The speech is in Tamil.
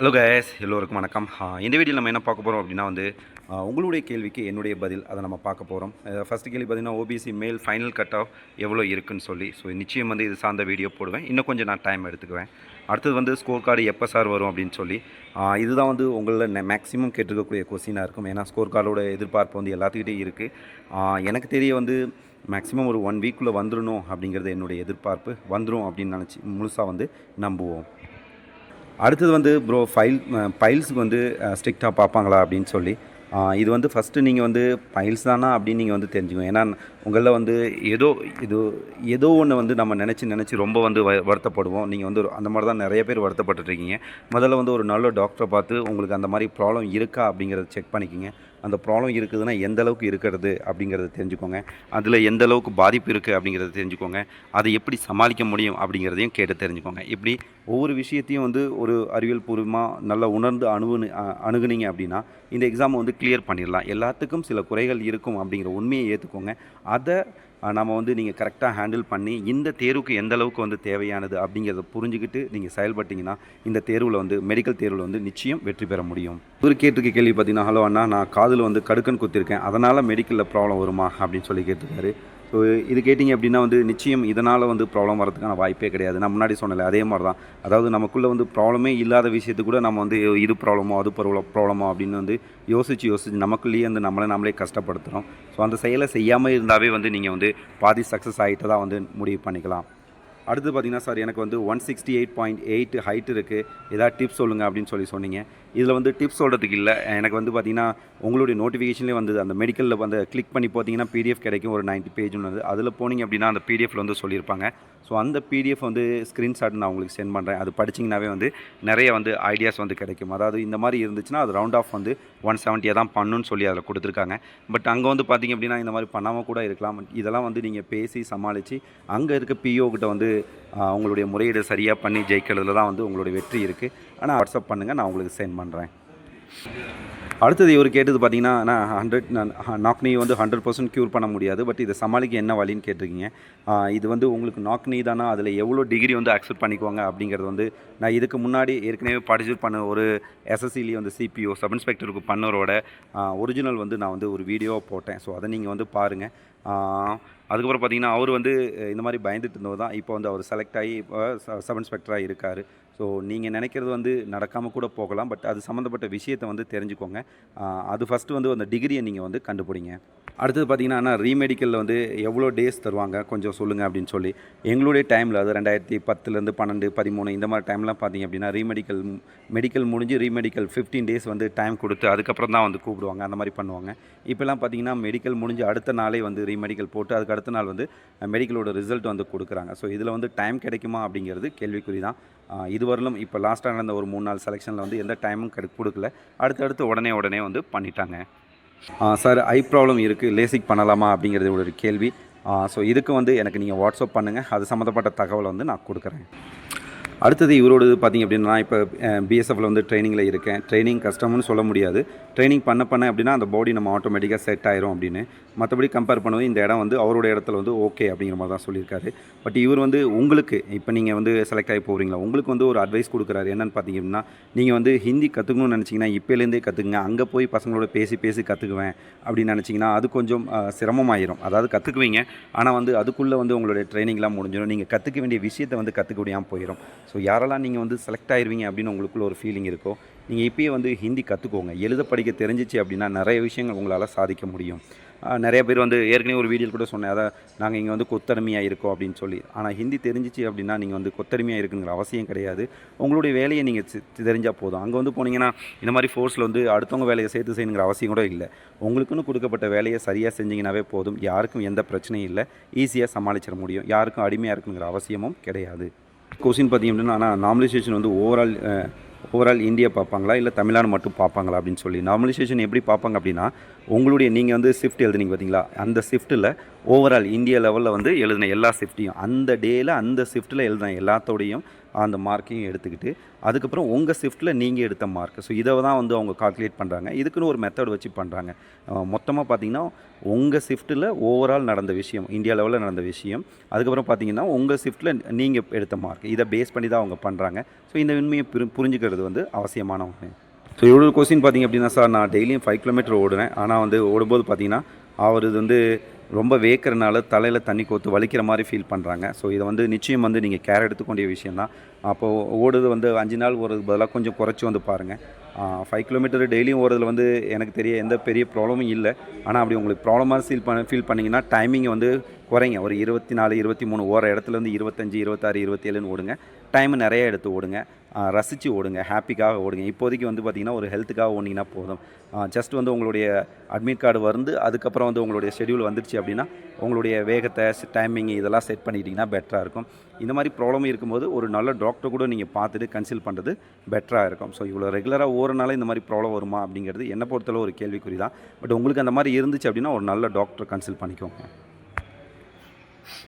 ஹலோ கேஸ் எல்லோருக்கும் வணக்கம். இந்த வீடியோ நம்ம என்ன பார்க்க போகிறோம் அப்படின்னா வந்து உங்களுடைய கேள்விக்கு என்னுடைய பதில். அதை நம்ம பார்க்க போகிறோம் ஃபஸ்ட்டு கேள்வி பார்த்திங்கன்னா ஓபிசி மேல் ஃபைனல் கட் ஆஃப் எவ்வளோ இருக்குன்னு சொல்லி. ஸோ நிச்சயம் வந்து இது சார்ந்த வீடியோ போடுவேன். இன்னும் கொஞ்சம் நான் டைம் எடுத்துக்குவேன். அடுத்தது வந்து ஸ்கோர் கார்டு எப்போ சார் வரும் அப்படின்னு சொல்லி. இதுதான் வந்து உங்களில் மேக்ஸிமம் கேட்டிருக்கக்கூடிய கொஸ்டினாக இருக்கும். ஏன்னா ஸ்கோர் கார்டோட எதிர்பார்ப்பு வந்து எல்லாத்துக்கிட்டே இருக்குது எனக்கு தெரிய வந்து மேக்ஸிமம் ஒரு ஒன் வீக்குள்ளே வந்துடணும் அப்படிங்கிறது என்னுடைய எதிர்பார்ப்பு. வந்துடும் அப்படின்னு நினச்சி முழுசாக வந்து நம்புவோம். அடுத்தது வந்து ப்ரோ ஃபைல் ஃபைல்ஸுக்கு வந்து ஸ்ட்ரிக்டாக பார்ப்பாங்களா அப்படின்னு சொல்லி. இது வந்து ஃபஸ்ட்டு நீங்கள் வந்து ஃபைல்ஸ் தானா அப்படின்னு நீங்கள் வந்து தெரிஞ்சுக்கணும். ஏன்னா உங்களில் வந்து ஏதோ இது ஏதோ ஒன்று வந்து நம்ம நினச்சி நினச்சி ரொம்ப வந்து வ வருத்தப்படுவோம். நீங்கள் வந்து ஒரு- அந்த மாதிரி தான் நிறைய பேர் வருத்தப்பட்டுருக்கீங்க முதல்ல வந்து ஒரு நல்ல டாக்டரை பார்த்து உங்களுக்கு அந்த மாதிரி ப்ராப்ளம் இருக்கா அப்படிங்கிறத செக் பண்ணிக்கிங்க. அந்த ப்ராப்ளம் இருக்குதுன்னா எந்த அளவுக்கு இருக்கிறது அப்படிங்கிறத தெரிஞ்சுக்கோங்க. அதில் எந்த அளவுக்கு பாதிப்பு இருக்குது அப்படிங்கிறத தெரிஞ்சுக்கோங்க. அதை எப்படி சமாளிக்க முடியும் அப்படிங்கிறதையும் கேட்டு தெரிஞ்சுக்கோங்க. இப்படி ஒவ்வொரு விஷயத்தையும் வந்து ஒரு அறிவியல் பூர்வமாக நல்லா உணர்ந்து அணுகு அணுகுனீங்க அப்படின்னா இந்த எக்ஸாமை வந்து கிளியர் பண்ணிடலாம். எல்லாத்துக்கும் சில குறைகள் இருக்கும் அப்படிங்கிற உண்மையை ஏற்றுக்கோங்க அதை நம்ம வந்து நீங்கள் கரெக்டாக ஹேண்டில் பண்ணி இந்த தேர்வுக்கு எந்த அளவுக்கு வந்து தேவையானது அப்படிங்கிறத புரிஞ்சுக்கிட்டு நீங்கள் செயல்பட்டிங்கன்னா இந்த தேர்வில் வந்து மெடிக்கல் தேர்வில் வந்து நிச்சயம் வெற்றி பெற முடியும். ஒரு கேட்டிருக்க கேள்வி பார்த்தீங்கன்னா ஹலோ அண்ணா நான் காதில் வந்து கடுக்கன் குத்திருக்கேன். அதனால் மெடிக்கலில் ப்ராப்ளம் வருமா? அப்படின்னு சொல்லி கேட்டிருக்காரு. ஸோ இது கேட்டிங்க அப்படின்னா வந்து நிச்சயம் இதனால் வந்து ப்ராப்ளம் வரதுக்கான வாய்ப்பே கிடையாது. நான் முன்னாடி சொன்னல அதே மாதிரி தான் அதாவது நமக்குள்ளே வந்து ப்ராப்ளமே இல்லாத விஷயத்து கூட நம்ம வந்து இது ப்ராப்ளமோ அது ப்ராப்ளமோ அப்படின்னு வந்து யோசித்து யோசித்து நமக்குள்ளேயே வந்து நம்மளை நம்மளே கஷ்டப்படுத்துகிறோம் ஸோ அந்த செயலை செய்யாமல் இருந்தாவே வந்து நீங்கள் வந்து பாதி சக்ஸஸ் ஆகிட்டு தான் வந்து முடிவு பண்ணிக்கலாம். அடுத்து பார்த்தீங்கன்னா சார் எனக்கு வந்து one sixty eight point eight height இருக்குது ஏதாவது டிப்ஸ் சொல்லுங்கள் அப்படின்னு சொல்லி சொன்னீங்க. இதில் வந்து டிப்ஸ் சொல்கிறதுக்கு இல்லை. எனக்கு வந்து பார்த்தீங்கன்னா உங்களுடைய நோட்டிஃபிகேஷன்லேயே வந்து அந்த மெடிக்கலில் வந்து கிளிக் பண்ணி பார்த்தீங்கன்னா பிடிஎஃப் கிடைக்கும் ஒரு 90 பேஜ் ஒன்று அதில் போனீங்க அப்படின்னா அந்த பிடிஎஃப்ல வந்து சொல்லியிருப்பாங்க. ஸோ அந்த பிடிஎஃப் வந்து ஸ்க்ரீன்ஷாட் நான் உங்களுக்கு சென்ட் பண்ணுறேன் அது படிச்சிங்கனாவே வந்து நிறைய வந்து ஐடியாஸ் வந்து கிடைக்கும். அதாவது இந்த மாதிரி இருந்துச்சுன்னா அது ரவுண்ட் ஆஃப் வந்து ஒன் செவன்ட்டியாக தான் பண்ணுன்னு சொல்லி அதில் கொடுத்துருக்காங்க. பட் அங்கே வந்து பார்த்தீங்க அப்படின்னா இந்த மாதிரி பண்ணாமல் கூட இருக்கலாம். இதெல்லாம் வந்து நீங்கள் பேசி சமாளித்து அங்கே இருக்க பிஓ கிட்ட வந்து உங்களுடைய முறையீடு சரியாக பண்ணி ஜெயிக்கிறதுல தான் வந்து உங்களுடைய வெற்றி இருக்குது ஆனால் வாட்ஸ்அப் பண்ணுங்கள் நான் உங்களுக்கு சென்ட் பண்ணுறேன் அடுத்தது இவர் கேட்டது பார்த்தீங்கன்னா நான் ஹண்ட்ரட் நாக்னி வந்து ஹண்ட்ரட் பர்சன்ட் க்யூர் பண்ண முடியாது. பட் இதை சமாளிக்க என்ன வழின்னு கேட்டிருக்கீங்க. இது வந்து உங்களுக்கு நாக்னி தானா? அதில் எவ்வளோ டிகிரி வந்து அக்செப்ட் பண்ணிக்குவாங்க அப்படிங்கிறது வந்து நான் இதுக்கு முன்னாடி ஏற்கனவே பார்ட்டிசிபேட் பண்ண ஒரு எஸ்எஸ்சிலி வந்து சிபிஓ சப் இன்ஸ்பெக்டருக்கு பண்ணவரோட ஒரிஜினல் வந்து நான் வந்து ஒரு வீடியோ போட்டேன். ஸோ அதை நீங்கள் வந்து பாருங்கள் அதுக்கப்புறம் பார்த்தீங்கன்னா அவர் வந்து இந்த மாதிரி பயந்துட்டு இருந்தவர் தான். இப்போ வந்து அவர் செலக்ட் ஆகி இப்போ சப் இன்ஸ்பெக்டராக இருக்கார். ஸோ நீங்கள் நினைக்கிறது வந்து நடக்காமல் கூட போகலாம் பட் அது சம்மந்தப்பட்ட விஷயத்தை வந்து தெரிஞ்சுக்கோங்க. அது ஃபஸ்ட்டு வந்து அந்த டிகிரியை நீங்கள் வந்து கண்டுபிடிங்க. அடுத்தது பார்த்தீங்கன்னா ரீமெடிக்கலில் வந்து எவ்வளோ டேஸ் தருவாங்க? கொஞ்சம் சொல்லுங்கள் அப்படின்னு சொல்லி. எங்களுடைய டைமில் அது ரெண்டாயிரத்தி பத்துலேருந்து பன்னெண்டு பதிமூணு இந்த மாதிரி டைம்லாம் பார்த்தீங்க அப்படின்னா ரீமெடிக்கல் மெடிக்கல் முடிஞ்சு ரீமெடிக்கல் ஃபிஃப்டீன் டேஸ் வந்து டைம் கொடுத்து அதுக்கப்புறம் தான் வந்து கூப்பிடுவாங்க. அந்த மாதிரி பண்ணுவாங்க. இப்போலாம் பார்த்தீங்கன்னா மெடிக்கல் முடிஞ்சு அடுத்த நாளே வந்து ரீமெடிக்கல் போட்டு அதுக்கு அடுத்த நாள் வந்து மெடிக்கலோட ரிசல்ட் வந்து கொடுக்குறாங்க. ஸோ இதில் வந்து டைம் கிடைக்குமா அப்படிங்கிறது கேள்விக்குறி தான். இது இதுவரையிலும் இப்போ லாஸ்ட்டாக நடந்த ஒரு மூணு நாள் செலெக்ஷனில் வந்து எந்த டைமும் கெடு கொடுக்கல. அடுத்தடுத்து உடனே உடனே வந்து பண்ணிட்டாங்க. சார் ஐ ப்ராப்ளம் இருக்குது லேசிக் பண்ணலாமா அப்படிங்கிறது ஒரு கேள்வி. ஸோ இதுக்கு வந்து எனக்கு நீங்கள் வாட்ஸ்அப் பண்ணுங்கள் அது சம்மந்தப்பட்ட தகவலை வந்து நான் கொடுக்குறேன். அடுத்தது இவரோடு பார்த்திங்க அப்படின்னா இப்போ பிஎஸ்எஃப்ல வந்து ட்ரைனிங்கில் இருக்கேன். ட்ரைனிங் கஷ்டம்னு சொல்ல முடியாது. ட்ரைனிங் பண்ண பண்ண அப்படின்னா அந்த பாடி நம்ம ஆட்டோமேட்டிக்காக செட் ஆயிரும் அப்படின்னு. மற்றபடி கம்பேர் பண்ணும்போது இந்த இடம் வந்து அவரோட இடத்துல வந்து ஓகே அப்படிங்கிற மாதிரி தான் சொல்லியிருக்காரு. பட் இவர் வந்து உங்களுக்கு இப்போ நீங்கள் வந்து செலக்ட் ஆகி போகிறீங்களா? உங்களுக்கு வந்து ஒரு அட்வைஸ் கொடுக்குறாரு. என்னென்னு பார்த்தீங்க அப்படின்னா நீங்கள் வந்து ஹிந்தி கற்றுக்கணும்னு நினச்சிங்கன்னா இப்போலேருந்தே கற்றுக்குங்க அங்கே போய் பசங்களோட பேசி பேசி கற்றுக்குவேன் அப்படின்னு நினச்சிங்கன்னா அது கொஞ்சம் சிரமமாயிரும். அதாவது கற்றுக்குவீங்க ஆனால் வந்து அதுக்குள்ளே வந்து உங்களுடைய ட்ரைனிங்லாம் முடிஞ்சிடும் நீங்கள் கற்றுக்க வேண்டிய விஷயத்தை வந்து கற்றுக்க முடியாமல் போயிடும் ஸோ யாரெல்லாம் நீங்கள் வந்து செலக்ட் ஆயிருவீங்க அப்படின்னு உங்களுக்குள்ள ஒரு ஃபீலிங் இருக்கோ நீங்கள் இப்பயே வந்து ஹிந்தி கற்றுக்கோங்க எழுத படிக்க தெரிஞ்சிச்சு அப்படின்னா நிறைய விஷயங்கள் உங்களால் சாதிக்க முடியும். நிறைய பேர் வந்து ஏற்கனவே ஒரு வீடியோ கூட சொன்னேன். அதான் நாங்கள் இங்கே வந்து கொத்தடிமையாக இருக்கோம் அப்படின்னு சொல்லி. ஆனால் ஹிந்தி தெரிஞ்சிச்சு அப்படின்னா நீங்கள் வந்து கொத்தடிமையாக இருக்குங்கிற அவசியம் கிடையாது. உங்களுடைய வேலையை நீங்கள் தெரிஞ்சால் போதும். அங்கே வந்து போனீங்கன்னா இந்த மாதிரி ஃபோர்ஸில் வந்து அடுத்தவங்க வேலையை சேர்த்து செய்யணுங்கிற அவசியம் கூட இல்லை. உங்களுக்குன்னு கொடுக்கப்பட்ட வேலையை சரியாக செஞ்சீங்கன்னாவே போதும். யாருக்கும் எந்த பிரச்சனையும் இல்லை. ஈஸியாக சமாளிச்சிட முடியும். யாருக்கும் அடிமையாக இருக்குங்கிற அவசியமும் கிடையாது. கொஸ்டின் பார்த்தீங்க அப்படின்னா ஆனால் நார்மலைசேஷன் வந்து ஓவரால் ஓவரால் இந்தியா பார்ப்பாங்களா? இல்லை தமிழ்நாடு மட்டும் பார்ப்பாங்களா அப்படின்னு சொல்லி நார்மலைசேஷன் எப்படி பார்ப்பாங்க அப்படின்னா உங்களுடைய நீங்கள் வந்து ஷிஃப்ட் எழுதுனீங்க பார்த்தீங்களா? அந்த ஷிஃப்ட்டில் ஓவரால் இந்தியா லெவலில் வந்து எழுதின எல்லா ஷிஃப்ட்டையும் அந்த டேயில் அந்த ஷிஃப்ட்டில் எழுதின எல்லாத்தோடையும் அந்த மார்க்கையும் எடுத்துக்கிட்டு அதுக்கப்புறம் உங்கள் ஷிஃப்ட்டில் நீங்கள் எடுத்த மார்க் ஸோ இதை தான் வந்து அவங்க கால்குலேட் பண்ணுறாங்க இதுக்குன்னு ஒரு மெத்தட் வச்சு பண்ணுறாங்க மொத்தமாக பார்த்தீங்கன்னா உங்கள் ஷிஃப்ட்டில் ஓவரால் நடந்த விஷயம் இந்தியா லெவலில் நடந்த விஷயம் அதுக்கப்புறம் பார்த்தீங்கன்னா உங்கள் ஷிஃப்ட்டில் நீங்கள் எடுத்த மார்க் இதை பேஸ் பண்ணி தான் அவங்க பண்ணுறாங்க ஸோ இந்த உண்மையை புரி- புரிஞ்சுக்கிறது வந்து அவசியமான ஒன்று ஸோ இவ்வளோ கொஸ்டின் பார்த்தீங்க அப்படின்னா சார் நான் டெய்லியும் ஃபைவ் கிலோமீட்டர் ஓடுறேன். ஆனால் வந்து ஓடும்போது பார்த்தீங்கன்னா அவர் இது வந்து ரொம்ப வேக்கிறனால தலையில் தண்ணி கோத்து வலிக்கிற மாதிரி ஃபீல் பண்ணுறாங்க ஸோ இதை வந்து நிச்சயம் வந்து நீங்கள் கேர் எடுத்துக்கொண்டிய விஷயம் தான் அப்போது ஓடுறது வந்து அஞ்சு நாள் ஓடுறதுக்கு பதிலாக கொஞ்சம் குறைச்சி வந்து பாருங்கள் ஃபைவ் கிலோமீட்டர் டெய்லியும் ஓடுறதுல வந்து எனக்கு தெரிய எந்த பெரிய ப்ராப்ளமும் இல்லை. ஆனால் அப்படி உங்களுக்கு ப்ராப்ளமாக ஃபீல் பண்ண ஃபீல் பண்ணிங்கன்னா டைமிங்கை வந்து குறைங்க. ஒரு இருபத்தி நாலு இருபத்தி மூணு ஓர இடத்துல இருபத்தஞ்சி இருபத்தாறு இருபத்தேழுன்னு ஓடுங்க. டைம் நிறைய எடுத்து ஓடுங்க. ரசித்து ஓடுங்க ஹாப்பிக்காக ஓடுங்க. இப்போதைக்கு வந்து பார்த்திங்கன்னா ஒரு ஹெல்த்துக்காக ஓடினீங்கன்னா போதும். ஜஸ்ட் வந்து உங்களுடைய அட்மிட் கார்டு வந்து அதுக்கப்புறம் வந்து உங்களுடைய ஷெடியூல் வந்துடுச்சு அப்படின்னா உங்களுடைய வேகத்தை டைமிங் இதெல்லாம் செட் பண்ணிக்கிட்டிங்கன்னா பெட்டராக இருக்கும். இந்த மாதிரி ப்ராப்ளம் இருக்கும்போது ஒரு நல்ல டாக்டர் கூட நீங்கள் பார்த்துட்டு கன்சல்ட் பண்ணுறது பெட்டராக இருக்கும். ஸோ இவ்வளோ ரெகுலராக ஓரனால இந்த மாதிரி ப்ராப்ளம் வருமா அப்படிங்கிறது என்னை பொறுத்தளவு ஒரு கேள்விக்குறி தான். பட் உங்களுக்கு அந்த மாதிரி இருந்துச்சு அப்படின்னா ஒரு நல்ல டாக்டர் கன்சல்ட் பண்ணிக்கோங்க.